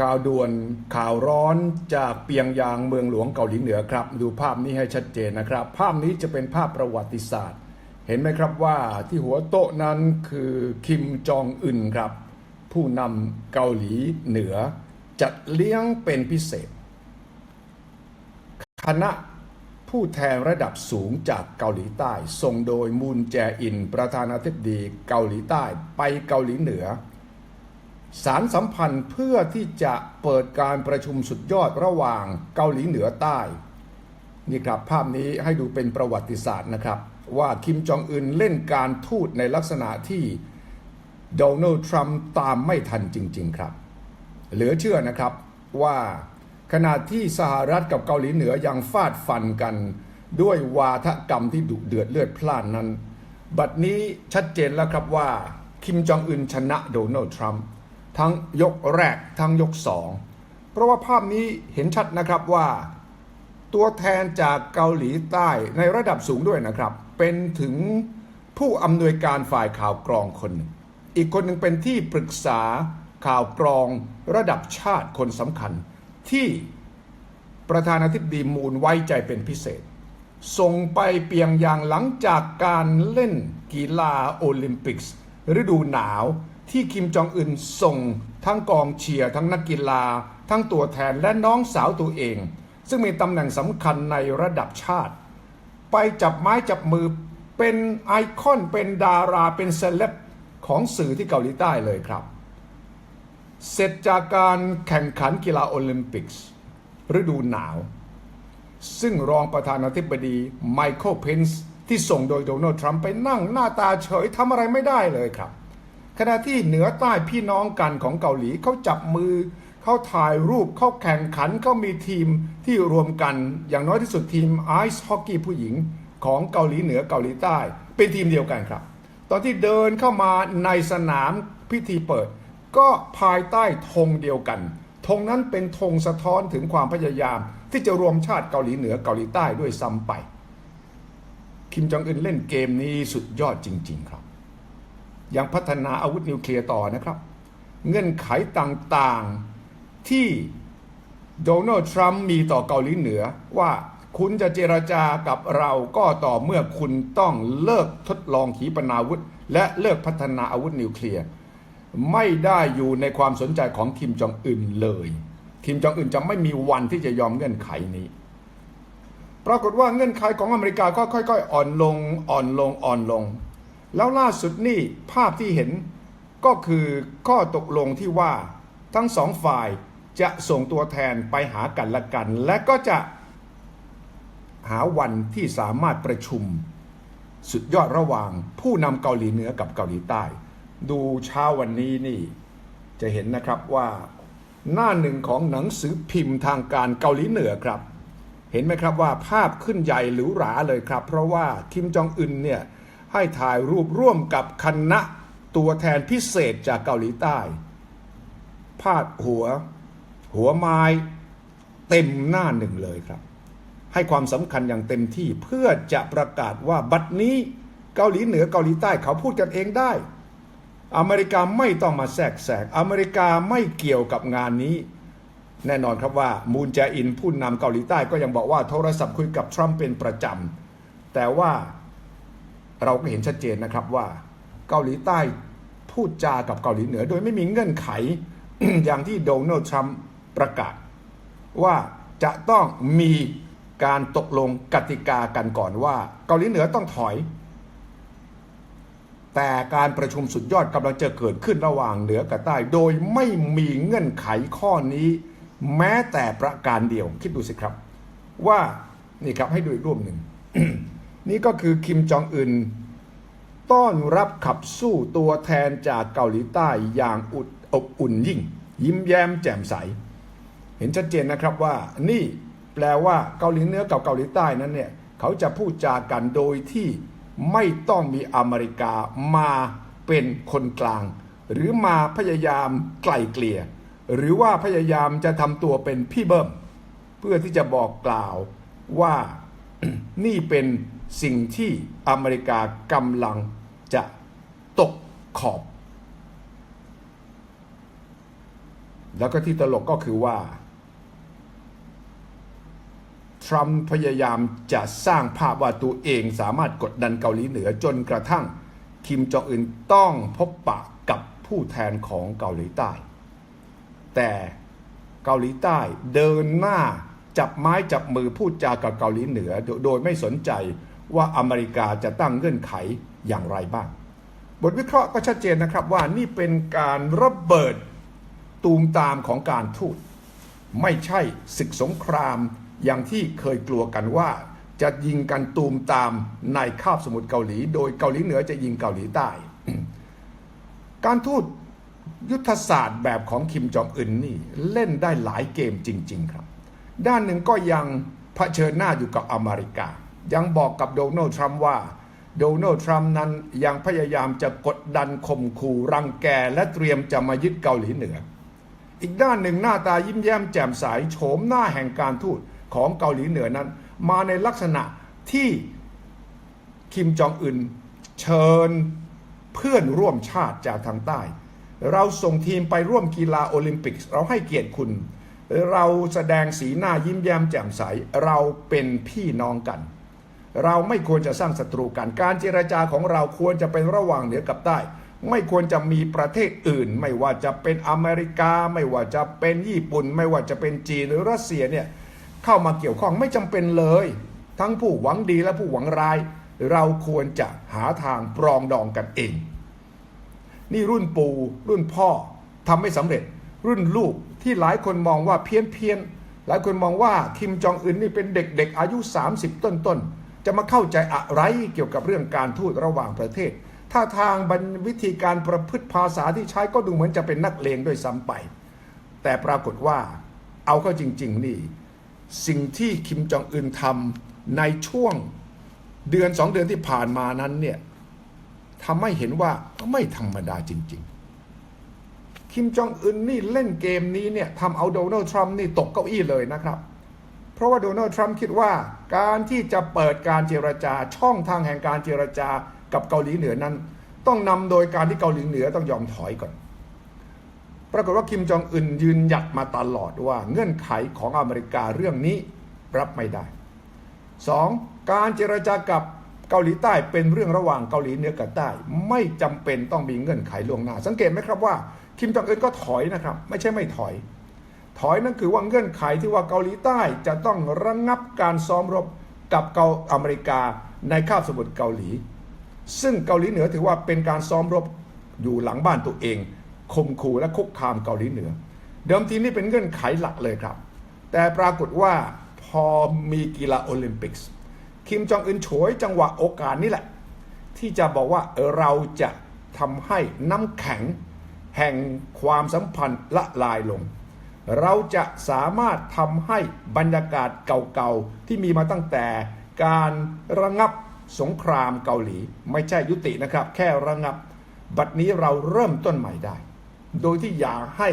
ข่าวด่วนข่าวร้อนจากเปียงยางเมืองหลวงเกาหลีเหนือครับ ดูภาพนี้ให้ชัดเจนนะครับ ภาพนี้จะเป็นภาพประวัติศาสตร์ เห็นไหมครับว่าที่หัวโต๊ะนั้นคือคิมจองอึนครับ ผู้นำเกาหลีเหนือ จัดเลี้ยงเป็นพิเศษ คณะผู้แทนระดับสูงจากเกาหลีใต้ส่งโดยมูนแจอินประธานาธิบดีเกาหลีใต้ไปเกาหลีเหนือ สารสัมพันธ์เพื่อที่จะเปิดการประชุมสุดยอดระหว่างเกาหลีเหนือใต้ นี่ครับภาพนี้ให้ดูเป็นประวัติศาสตร์นะครับ ว่าคิมจองอึนเล่นการทูตในลักษณะที่โดนัลด์ทรัมป์ตามไม่ทันจริง ๆ ครับ เหลือเชื่อนะครับว่าขณะที่สหรัฐกับเกาหลีเหนือยังฟาดฟันกัน ด้วยวาทกรรมที่ดุเดือดเลือดพล่านนั้น บัดนี้ชัดเจนแล้วครับว่าคิมจองอึนชนะโดนัลด์ทรัมป์ ทั้งยกแรกทั้งยกสองเพราะว่าภาพนี้เห็นชัดนะครับว่า ตัวแทนจากเกาหลีใต้ในระดับสูงด้วยนะครับ เป็นถึงผู้อำนวยการฝ่ายข่าวกรองคนหนึ่งอีกคนหนึ่งเป็นที่ปรึกษาข่าวกรองระดับชาติคนสำคัญ ที่ประธานาธิบดีมูลไว้ใจเป็นพิเศษ ส่งไปเปียงยางหลังจากการเล่นกีฬาโอลิมปิกฤดูหนาว ที่คิมจองอึนส่งทั้งกองเชียร์ทั้งนักกีฬา ทั้งตัวแทนและน้องสาวตัวเอง ซึ่งมีตำแหน่งสำคัญในระดับชาติ ไปจับไม้จับมือเป็นไอคอนเป็นดาราเป็นเซเลบของสื่อที่เกาหลีใต้เลยครับ เสร็จจากการแข่งขันกีฬาโอลิมปิกส์ฤดูหนาว ซึ่งรองประธานาธิบดีไมเคิลเพนส์ที่ส่งโดยโดนัลด์ทรัมป์ไปนั่งหน้าตาเฉยทำอะไรไม่ได้เลยครับ ขณะที่เหนือใต้พี่น้องกันของเกาหลีเขาจับมือเขาถ่ายรูปเขาแข่งขันเขามีทีมที่รวมกันอย่างน้อยที่สุดทีมไอซ์ฮอกกี้ผู้หญิงของเกาหลีเหนือเกาหลีใต้ เป็นทีมเดียวกันครับ ตอนที่เดินเข้ามาในสนามพิธีเปิด ก็ภายใต้ธงเดียวกันธงนั้นเป็นธงสะท้อนถึงความพยายาม ที่จะรวมชาติเกาหลีเหนือเกาหลีใต้ด้วยซ้ำไป คิมจองอึนเล่นเกมนี้สุดยอดจริง ๆ ครับ ยังพัฒนาอาวุธนิวเคลียร์ต่อนะครับ เงื่อนไขต่างๆที่โดนัลด์ทรัมป์มีต่อเกาหลีเหนือว่าคุณจะเจรจากับเราก็ต่อเมื่อคุณต้องเลิกทดลองขีปนาวุธ และเลิกพัฒนาอาวุธนิวเคลียร์ไม่ได้อยู่ในความสนใจของคิมจองอึนเลย คิมจองอึนจะไม่มีวันที่จะยอมเงื่อนไขนี้ ปรากฏว่าเงื่อนไขของอเมริกาก็ค่อย ๆ อ่อนลงอ่อนลงอ่อนลง แล้วล่าสุดนี่ภาพที่เห็นก็คือข้อตกลงที่ว่าทั้งสองฝ่ายจะส่งตัวแทนไปหากันละกัน และก็จะหาวันที่สามารถประชุม สุดยอดระหว่างผู้นำเกาหลีเหนือกับเกาหลีใต้ ดูเช้าวันนี้นี่ จะเห็นนะครับว่าหน้าหนึ่งของหนังสือพิมพ์ทางการเกาหลีเหนือครับ เห็นไหมครับว่าภาพขึ้นใหญ่หรูหราเลยครับ เพราะว่าคิมจองอึนเนี่ย ให้ถ่ายรูปร่วมกับคณะตัวแทนพิเศษจากเกาหลีใต้ พาดหัว หัวไม้เต็มหน้าหนึ่งเลยครับ ให้ความสำคัญอย่างเต็มที่เพื่อจะประกาศว่าบัดนี้เกาหลีเหนือเกาหลีใต้เขาพูดกันเองได้ อเมริกาไม่ต้องมาแทรกแซงอเมริกาไม่เกี่ยวกับงานนี้ แน่นอนครับว่ามูนแจอินผู้นำเกาหลีใต้ก็ยังบอกว่าโทรศัพท์คุยกับทรัมป์เป็นประจำแต่ว่า เราก็เห็นชัดเจนนะครับว่าเกาหลีใต้พูดจากับเกาหลีเหนือ โดยไม่มีเงื่อนไขอย่างที่โดนัลด์ทรัมป์ประกาศ ว่าจะต้องมีการตกลงกติกากันก่อนว่า เกาหลีเหนือต้องถอย แต่การประชุมสุดยอดกำลังจะเกิดขึ้นระหว่างเหนือกับใต้ โดยไม่มีเงื่อนไขข้อนี้ แม้แต่ประการเดียวคิดดูสิครับ ว่านี่ครับให้ดูอีกรูปหนึ่ง นี่ก็คือคิมจองอึนต้อนรับขับสู้ตัวแทนจากเกาหลีใต้อย่างอุดอบอุ่นยิ่ง ยิ้มแย้มแจ่มใส เห็นชัดเจนนะครับว่านี่แปลว่าเกาหลีเหนือกับเกาหลีใต้นั้นเนี่ยเขาจะพูดจากันโดยที่ไม่ต้องมีอเมริกามาเป็นคนกลาง หรือมาพยายามไกล่เกลี่ย หรือว่าพยายามจะทำตัวเป็นพี่เบิ้มเพื่อที่จะบอกกล่าวว่านี่เป็น สิ่งที่อเมริกากำลังจะตกขอบ แล้วก็ที่ตลกก็คือว่า ทรัมป์พยายามจะสร้างภาพว่าตัวเองสามารถกดดันเกาหลีเหนือจนกระทั่งคิมจองอึนต้องพบปะกับผู้แทนของเกาหลีใต้ แต่เกาหลีใต้เดินหน้าจับไม้จับมือพูดจากับเกาหลีเหนือโดโดยไม่สนใจ ว่าอเมริกาจะตั้งเงื่อนไขอย่างไรบ้าง บทวิเคราะห์ก็ชัดเจนนะครับว่านี่เป็นการระเบิดตูมตามของการทูต ไม่ใช่ศึกสงครามอย่างที่เคยกลัวกันว่า จะยิงกันตูมตามในคาบสมุทรเกาหลี โดยเกาหลีเหนือจะยิงเกาหลีใต้ การทูตยุทธศาสตร์แบบของคิมจองอึนนี่เล่นได้หลายเกมจริง ๆ ครับ ด้านหนึ่งก็ยังเผชิญหน้าอยู่กับอเมริกา ยังบอกกับโดนัลด์ทรัมป์ว่าโดนัลด์ทรัมป์นั้นยังพยายามจะกดดันข่มขู่รังแกและเตรียมจะมายึดเกาหลีเหนือ อีกด้านหนึ่งหน้าตายิ้มแย้มแจ่มใสโฉมหน้าแห่งการทูตของเกาหลีเหนือนั้น มาในลักษณะที่คิมจองอึนเชิญเพื่อนร่วมชาติจากทางใต้ เราส่งทีมไปร่วมกีฬาโอลิมปิกเราให้เกียรติคุณ เราแสดงสีหน้ายิ้มแย้มแจ่มใสเราเป็นพี่น้องกัน เราไม่ควรจะสร้างศัตรูกัน การเจรจาของเราควรจะเป็นระหว่างเหนือกับใต้ ไม่ควรจะมีประเทศอื่น ไม่ว่าจะเป็นอเมริกา ไม่ว่าจะเป็นญี่ปุ่น ไม่ว่าจะเป็นจีนหรือรัสเซียเนี่ยเข้ามาเกี่ยวข้องไม่จำเป็นเลย ทั้งผู้หวังดีและผู้หวังร้าย เราควรจะหาทางปรองดองกันเอง นี่รุ่นปู่รุ่นพ่อทำไม่สำเร็จ รุ่นลูกที่หลายคนมองว่าเพี้ยนเพียนหลายคนมองว่าคิมจองอึนนี่เป็นเด็กๆอายุ 30 ต้นๆ จะมาเข้าใจอะไรเกี่ยวกับเรื่องการทูตระหว่างประเทศถ้าทางบรรวิธีการประพฤติภาษาที่ใช้ก็ดูเหมือนจะเป็นนักเลงด้วยซ้ำไป แต่ปรากฏว่าเอาเข้าจริง ๆ นี่ สิ่งที่คิมจองอึนทำในช่วงเดือนสองเดือนที่ผ่านมานั้นเนี่ยทำให้เห็นว่าไม่ธรรมดาจริง ๆ คิมจองอึนนี่เล่นเกมนี้เนี่ยทำเอาโดนัลด์ทรัมป์นี่ตกเก้าอี้เลยนะครับ เพราะว่าโดนัลด์ทรัมป์คิดว่าการที่จะเปิดการเจรจาช่องทางแห่งการเจรจากับเกาหลีเหนือนั้น ต้องนำโดยการที่เกาหลีเหนือต้องยอมถอยก่อน ปรากฏว่าคิมจองอึนยืนหยัดมาตลอดว่าเงื่อนไขของอเมริกาเรื่องนี้รับไม่ได้ 2. การเจรจากับเกาหลีใต้เป็นเรื่องระหว่างเกาหลีเหนือกับใต้ ไม่จำเป็นต้องมีเงื่อนไขล่วงหน้า สังเกตไหมครับว่า คิมจองอึนก็ถอยนะครับ ไม่ใช่ไม่ถอย ถอยนั่นคือว่าเงื่อนไขที่ว่าเกาหลีใต้จะต้องระงงับการซ้อมรบกับเกาอเมริกาในคาบสมุทรเกาหลี ซึ่งเกาหลีเหนือถือว่าเป็นการซ้อมรบอยู่หลังบ้านตัวเองข่มขู่และคุกคามเกาหลีเหนือ เดิมทีนี่เป็นเงื่อนไขหลักเลยครับ แต่ปรากฏว่าพอมีกีฬาโอลิมปิกส์คิมจองอึนฉยจังหวะโอกาสนี้แหละ ที่จะบอกว่าเราจะทำให้น้ำแข็งแห่งความสัมพันธ์ละลายลง เราจะสามารถทำให้บรรยากาศเก่าๆ ที่มีมาตั้งแต่การระงับสงครามเกาหลี ไม่ใช่ยุตินะครับ แค่ระงับ บัดนี้เราเริ่มต้นใหม่ได้ โดยที่อย่าให้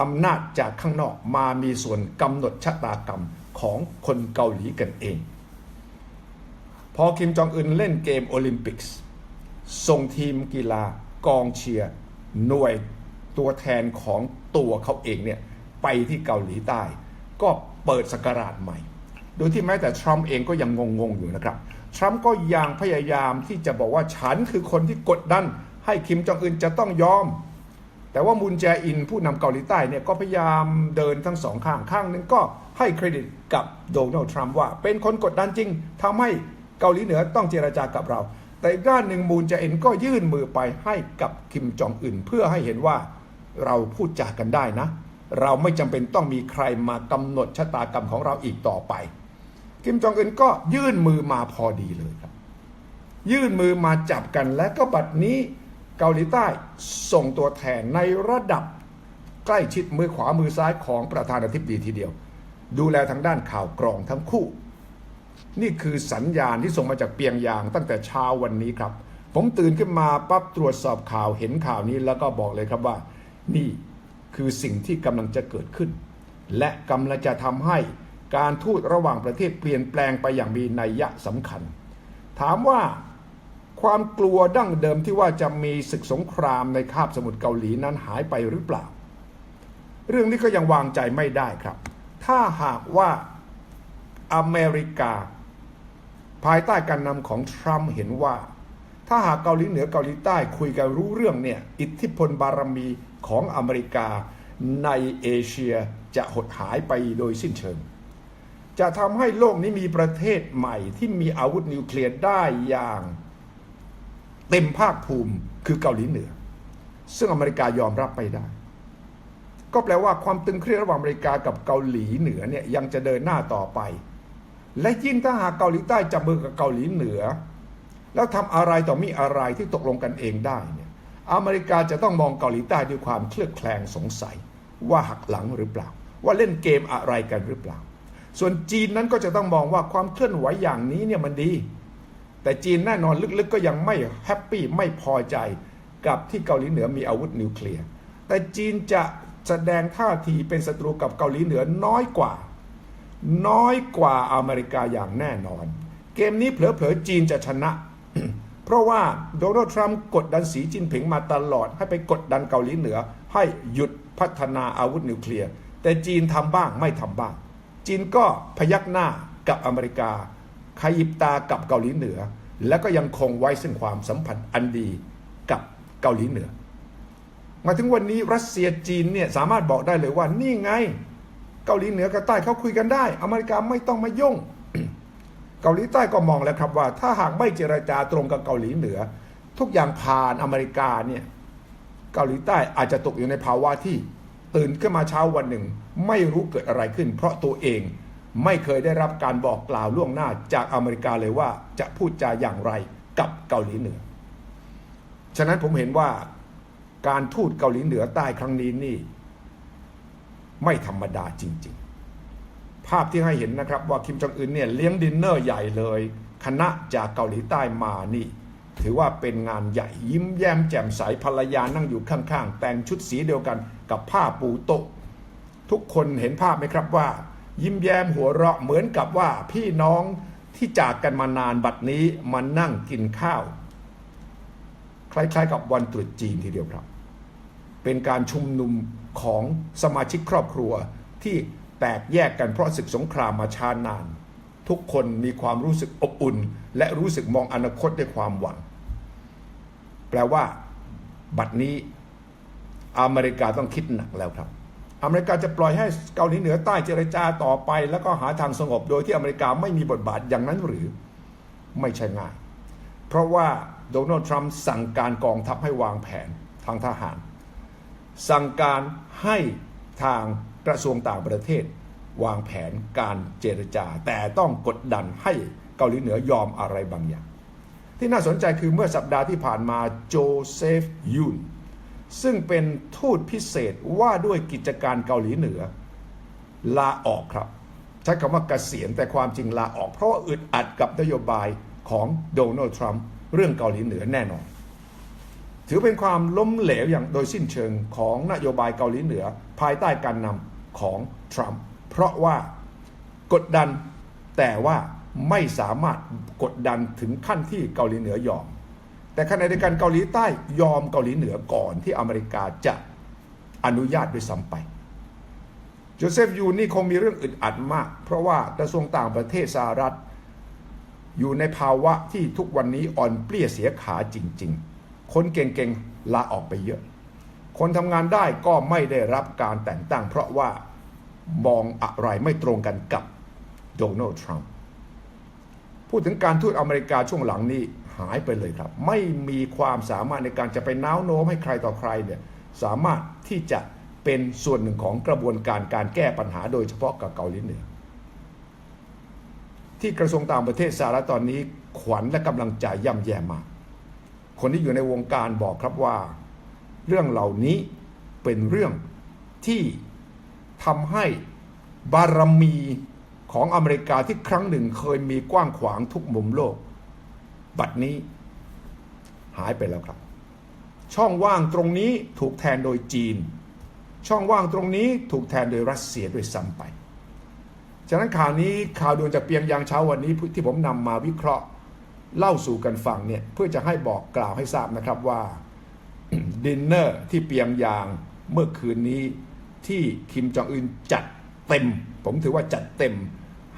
อำนาจจากข้างนอกมามีส่วนกำหนดชะตากรรมของคนเกาหลีกันเอง พอคิมจองอึนเล่นเกมโอลิมปิกส์ส่งทีมกีฬากองเชียร์หน่วยตัวแทนของตัวเขาเองเนี่ย ไปที่เกาหลีใต้ ก็เปิดสกราชใหม่ โดยที่แม้แต่ทรัมป์เองก็ยังงงๆอยู่นะครับ ทรัมป์ก็ยังพยายามที่จะบอกว่าฉันคือคนที่กดดันให้คิมจองอึนจะต้องยอม แต่ว่ามูนแจอินผู้นำเกาหลีใต้เนี่ยก็พยายามเดินทั้งสองข้างข้างนึงก็ให้เครดิตกับโดนัลด์ทรัมป์ว่าเป็นคนกดดันจริงทำให้เกาหลีเหนือต้องเจรจากับเรา แต่อีกด้านหนึ่งมูนแจอินก็ยื่นมือไปให้กับคิมจองอึนเพื่อให้เห็นว่าเราพูดจากันได้นะ เราไม่จำเป็นต้องมีใครมากำหนดชะตากรรมของเราอีกต่อไปคิมจองอึนก็ยื่นมือมาพอดีเลยครับ ยื่นมือมาจับกันและก็บัดนี้เกาหลีใต้ส่งตัวแทนในระดับใกล้ชิดมือขวามือซ้ายของประธานาธิบดีทีเดียว ดูแลทางด้านข่าวกรองทั้งคู่ นี่คือสัญญาณที่ส่งมาจากเปียงยางตั้งแต่เช้าวันนี้ครับ ผมตื่นขึ้นมาปั๊บตรวจสอบข่าวเห็นข่าวนี้แล้วก็บอกเลยครับว่า นี่ คือสิ่งที่กำลังจะเกิดขึ้น และกำลังจะทำให้การทูตระหว่างประเทศเปลี่ยนแปลงไปอย่างมีนัยยะสำคัญ ถามว่าความกลัวดั้งเดิมที่ว่าจะมีศึกสงครามในคาบสมุทรเกาหลีนั้นหายไปหรือเปล่า เรื่องนี้ก็ยังวางใจไม่ได้ครับ ถ้าหากว่าอเมริกา ภายใต้การนำของทรัมป์เห็นว่า ถ้าหากเกาหลีเหนือเกาหลีใต้คุยกันรู้เรื่องเนี่ยอิทธิพลบารมี ของอเมริกาในเอเชียจะหดหายไปโดยสิ้นเชิง จะทำให้โลกนี้มีประเทศใหม่ที่มีอาวุธนิวเคลียร์ได้อย่างเต็มภาคภูมิคือเกาหลีเหนือ ซึ่งอเมริกายอมรับไม่ได้ ก็แปลว่าความตึงเครียดระหว่างอเมริกากับเกาหลีเหนือเนี่ยยังจะเดินหน้าต่อไป และยิ่งถ้าหากเกาหลีใต้จับมือกับเกาหลีเหนือ แล้วทำอะไรต่อมีอะไรที่ตกลงกันเองได้ อเมริกาจะต้องมองเกาหลีใต้ด้วยความเคลือบแคลงสงสัย ว่าหักหลังหรือเปล่า ว่าเล่นเกมอะไรกันหรือเปล่า ส่วนจีนนั้นก็จะต้องมองว่าความเคลื่อนไหวอย่างนี้เนี่ยมันดี แต่จีนแน่นอนลึกๆก็ยังไม่แฮปปี้ไม่พอใจกับที่เกาหลีเหนือมีอาวุธนิวเคลียร์แต่จีนจะแสดงท่าทีเป็นศัตรูกับเกาหลีเหนือน้อยกว่า น้อยกว่าอเมริกาอย่างแน่นอน เกมนี้เผลอๆจีนจะชนะ เพราะว่าโดนัลด์ทรัมป์กดดันสีจิ้นผิงมาตลอด ให้ไปกดดันเกาหลีเหนือ ให้หยุดพัฒนาอาวุธนิวเคลียร์ แต่จีนทำบ้างไม่ทำบ้าง จีนก็พยักหน้ากับอเมริกา ขยิบตากับเกาหลีเหนือ และก็ยังคงไว้ซึ่งความสัมพันธ์อันดีกับเกาหลีเหนือ มาถึงวันนี้รัสเซียจีนเนี่ยสามารถบอกได้เลยว่านี่ไง เกาหลีเหนือกับใต้เขาคุยกันได้ อเมริกาไม่ต้องมายุ่ง เกาหลีใต้ก็มองแล้วครับว่า ถ้าหากไม่เจรจาตรงกับเกาหลีเหนือ ทุกอย่างผ่านอเมริกาเนี่ยเกาหลีใต้อาจจะตกอยู่ในภาวะที่ตื่นขึ้นมาเช้าวันหนึ่ง ไม่รู้เกิดอะไรขึ้น เพราะตัวเองไม่เคยได้รับการบอกกล่าวล่วงหน้าจากอเมริกาเลยว่าจะพูดจาอย่างไรกับเกาหลีเหนือ ฉะนั้นผมเห็นว่าการทูตเกาหลีเหนือใต้ครั้งนี้นี่ ไม่ธรรมดาจริงๆ ภาพที่ให้เห็นนะครับว่าคิมจองอึนเนี่ยเลี้ยงดินเนอร์ใหญ่เลย คณะจากเกาหลีใต้มานี่ ถือว่าเป็นงานใหญ่ยิ้มแย้มแจ่มใสภรรยานั่งอยู่ข้างๆ แต่งชุดสีเดียวกันกับผ้าปูโต๊ะทุกคนเห็นภาพไหมครับว่า ยิ้มแย้มหัวเราะเหมือนกับว่าพี่น้องที่จากกันมานานบัดนี้มานั่งกินข้าว คล้ายๆ กับวันตรุษจีนทีเดียวครับ เป็นการชุมนุมของสมาชิกครอบครัวที่ แตกแยกกันเพราะศึกสงครามมาช้านาน ทุกคนมีความรู้สึกอบอุ่น และรู้สึกมองอนาคตด้วยความหวัง แปลว่า บัดนี้อเมริกาต้องคิดหนักแล้วครับ อเมริกาจะปล่อยให้เกาหลีเหนือใต้เจรจาต่อไป แล้วก็หาทางสงบโดยที่อเมริกาไม่มีบทบาทอย่างนั้นหรือไม่ใช่ง่าย เพราะว่าโดนัลด์ทรัมป์สั่งการกองทัพให้วางแผนทางทหาร สั่งการให้ทาง กระทรวงต่างประเทศ วางแผนการเจรจา แต่ต้องกดดันให้เกาหลีเหนือยอมอะไรบางอย่าง ที่น่าสนใจคือเมื่อสัปดาห์ที่ผ่านมาโจเซฟยุนซึ่งเป็นทูตพิเศษว่าด้วยกิจการเกาหลีเหนือ ลาออกครับ ใช้คำว่าเกษียณแต่ความจริงลาออก เพราะว่าอึดอัดกับนโยบายของโดนัลด์ทรัมป์เรื่องเกาหลีเหนือแน่นอน ถือเป็นความล้มเหลวอย่างโดยสิ้นเชิงของนโยบายเกาหลีเหนือ ภายใต้การนำ ของทรัมป์เพราะว่ากดดันแต่ว่าไม่สามารถกดดันถึงขั้นที่เกาหลีเหนือยอม แต่ขณะเดียวกันเกาหลีใต้ยอมเกาหลีเหนือก่อนที่อเมริกาจะอนุญาตด้วยซ้ำไปโจเซฟยูนนี่คงมีเรื่องอึดอัดมาก เพราะว่ากระทรวงต่างประเทศสหรัฐ อยู่ในภาวะที่ทุกวันนี้อ่อนเปลี้ยเสียขาจริง ๆ คนเก่งๆลาออกไปเยอะ คนทำงานได้ก็ไม่ได้รับการแต่งตั้ง เพราะว่ามองอะไรไม่ตรงกันกับโดนัลด์ทรัมป์พูดถึงการทูตอเมริกาช่วงหลังนี้หายไปเลยครับ ไม่มีความสามารถในการจะไปน้าวโน้มให้ใครต่อใครเนี่ยสามารถที่จะเป็นส่วนหนึ่งของกระบวนการการแก้ปัญหาโดยเฉพาะกับเกาหลีเหนือที่กระทรวงต่างประเทศสหรัฐตอนนี้ขวัญและกำลังใจย่ำแย่มาก คนที่อยู่ในวงการบอกครับว่า เรื่องเหล่านี้เป็นเรื่องที่ทำให้บารมีของอเมริกาที่ครั้งหนึ่งเคยมีกว้างขวางทุกมุมโลก บัดนี้หายไปแล้วครับ ช่องว่างตรงนี้ถูกแทนโดยจีน ช่องว่างตรงนี้ถูกแทนโดยรัสเซียด้วยซ้ำไป ฉะนั้นข่าวนี้ข่าวด่วนจากเปียงยางเช้าวันนี้ที่ผมนำมาวิเคราะห์ เล่าสู่กันฟังเนี่ยเพื่อจะให้บอกกล่าวให้ทราบนะครับว่า ดินเนอร์ที่เปียงยางเมื่อคืนนี้ที่คิมจองอึนจัดเต็ม ผมถือว่าจัดเต็ม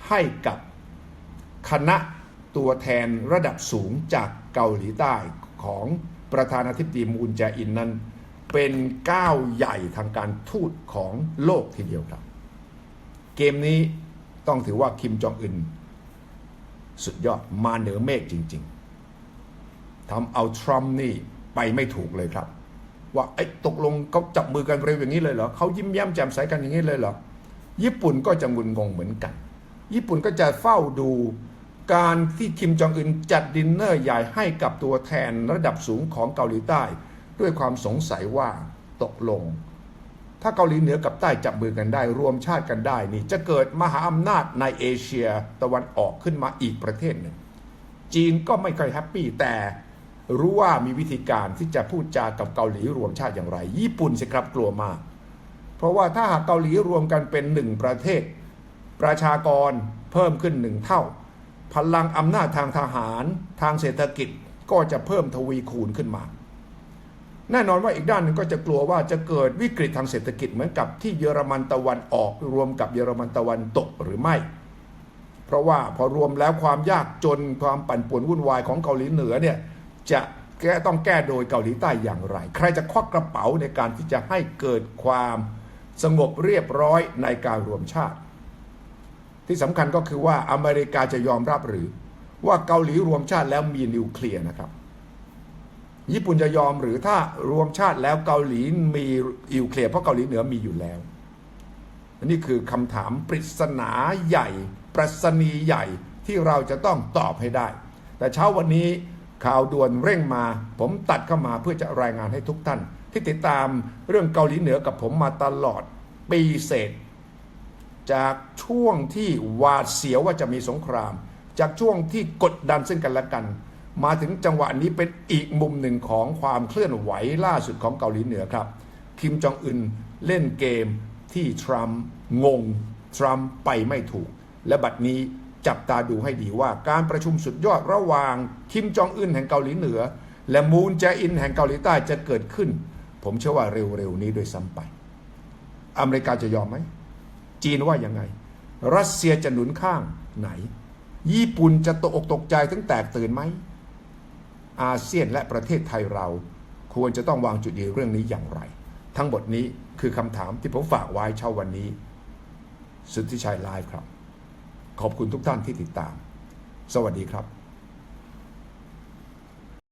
ให้กับคณะตัวแทนระดับสูงจากเกาหลีใต้ของประธานาธิบดีมูนแจอินนั้น เป็นก้าวใหญ่ทางการทูตของโลกทีเดียวครับ เกมนี้ต้องถือว่าคิมจองอึนสุดยอดมาเหนือเมฆจริง ๆทำเอาทรัมป์นี่ ไปไม่ถูกเลยครับ ว่าไอ้ตกลงเขาจับมือกันเร็วอย่างนี้เลยเหรอเขายิ้มแย้มแจ่มใสกันอย่างนี้เลยเหรอญี่ปุ่นก็จะงุนงงเหมือนกัน ญี่ปุ่นก็จะเฝ้าดูการที่คิมจองอึนจัดดินเนอร์ใหญ่ให้กับตัวแทนระดับสูงของเกาหลีใต้ ด้วยความสงสัยว่าตกลง ถ้าเกาหลีเหนือกับใต้จับมือกันได้ รวมชาติกันได้นี่จะเกิดมหาอำนาจในเอเชียตะวันออกขึ้นมาอีกประเทศหนึ่ง จีนก็ไม่ค่อยแฮปปี้แต่ รู้ว่ามีวิธีการที่จะพูดจากับเกาหลีรวมชาติอย่างไร ญี่ปุ่นสิครับกลัวมาก เพราะว่าถ้าหากเกาหลีรวมกันเป็นหนึ่งประเทศ ประชากรเพิ่มขึ้นหนึ่งเท่า พลังอำนาจทางทหาร ทางเศรษฐกิจก็จะเพิ่มทวีคูณขึ้นมา แน่นอนว่าอีกด้านหนึ่งก็จะกลัวว่าจะเกิดวิกฤตทางเศรษฐกิจเหมือนกับที่เยอรมันตะวันออก รวมกับเยอรมันตะวันตกหรือไม่เพราะว่าพอรวมแล้วความยากจนความปั่นป่วนวุ่นวายของเกาหลีเหนือเนี่ย จะแก้ต้องแก้โดยเกาหลีใต้อย่างไร ใครจะควักกระเป๋าในการที่จะให้เกิดความสงบเรียบร้อยในการรวมชาติ ที่สำคัญก็คือว่าอเมริกาจะยอมรับหรือ ว่าเกาหลีรวมชาติแล้วมีนิวเคลียร์นะครับ ญี่ปุ่นจะยอมหรือถ้ารวมชาติแล้วเกาหลีมีนิวเคลียร์เพราะเกาหลีเหนือมีอยู่แล้วนนี้คือคำถามปริศนาใหญ่ ปรัชนีใหญ่ที่เราจะต้องตอบให้ได้ แต่เช้าวันนี้ ข่าวด่วนเร่งมา ผมตัดเข้ามาเพื่อจะรายงานให้ทุกท่าน ที่ติดตามเรื่องเกาหลีเหนือกับผมมาตลอดปีเศษ จากช่วงที่หวาดเสียวว่าจะมีสงคราม จากช่วงที่กดดันซึ่งกันและกัน มาถึงจังหวะนี้เป็นอีกมุมหนึ่งของความเคลื่อนไหวล่าสุดของเกาหลีเหนือครับ คิมจองอึนเล่นเกมที่ทรัมป์งงทรัมป์ไปไม่ถูก และบัดนี้ จับตาดูให้ดีว่าการประชุมสุดยอดระหว่างคิมจองอึนแห่งเกาหลีเหนือ และมูนแจอินแห่งเกาหลีใต้จะเกิดขึ้น ผมเชื่อว่าเร็วๆนี้ด้วยซ้ำไป อเมริกาจะยอมไหม จีนว่ายังไง รัสเซียจะหนุนข้างไหน ญี่ปุ่นจะตกอกตกใจถึงแตกตื่นไหม อาเซียนและประเทศไทยเรา ควรจะต้องวางจุดยืนเรื่องนี้อย่างไร ทั้งหมดนี้คือคำถามที่ผมฝากไว้เช้าวันนี้ สุทธิชัยไลฟ์ครับ ขอบคุณทุกท่านที่ติดตาม สวัสดีครับ